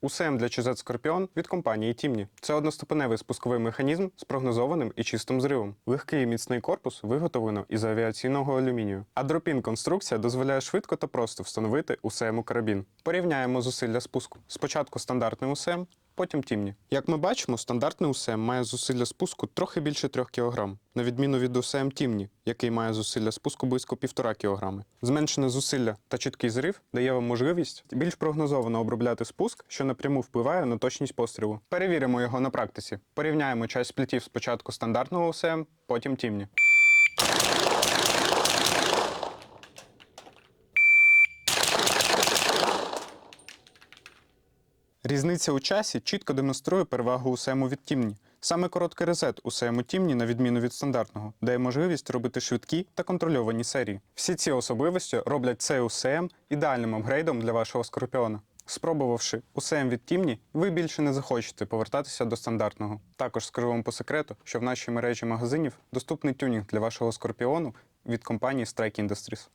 УСМ для ЧЗ Скорпіон від компанії Тімні. Це одноступеневий спусковий механізм з прогнозованим і чистим зривом. Легкий і міцний корпус виготовлено із авіаційного алюмінію. А дропін конструкція дозволяє швидко та просто встановити УСМ у карабін. Порівняємо зусилля спуску. Спочатку стандартний УСМ, потім тімні. Як ми бачимо, стандартний УСМ має зусилля спуску трохи більше 3 кг, на відміну від УСМ тімні, який має зусилля спуску близько 1,5 кг. Зменшене зусилля та чіткий зрив дає вам можливість більш прогнозовано обробляти спуск, що напряму впливає на точність пострілу. Перевіримо його на практиці. Порівняємо час сплітів спочатку стандартного УСМ, потім тімні. Різниця у часі чітко демонструє перевагу УСМу від тімні. Саме короткий резет у УСМу тімні, на відміну від стандартного, дає можливість робити швидкі та контрольовані серії. Всі ці особливості роблять цей УСМ ідеальним апгрейдом для вашого скорпіона. Спробувавши УСМ від тімні, ви більше не захочете повертатися до стандартного. Також скажу вам по секрету, що в нашій мережі магазинів доступний тюнінг для вашого скорпіону від компанії Strike Industries.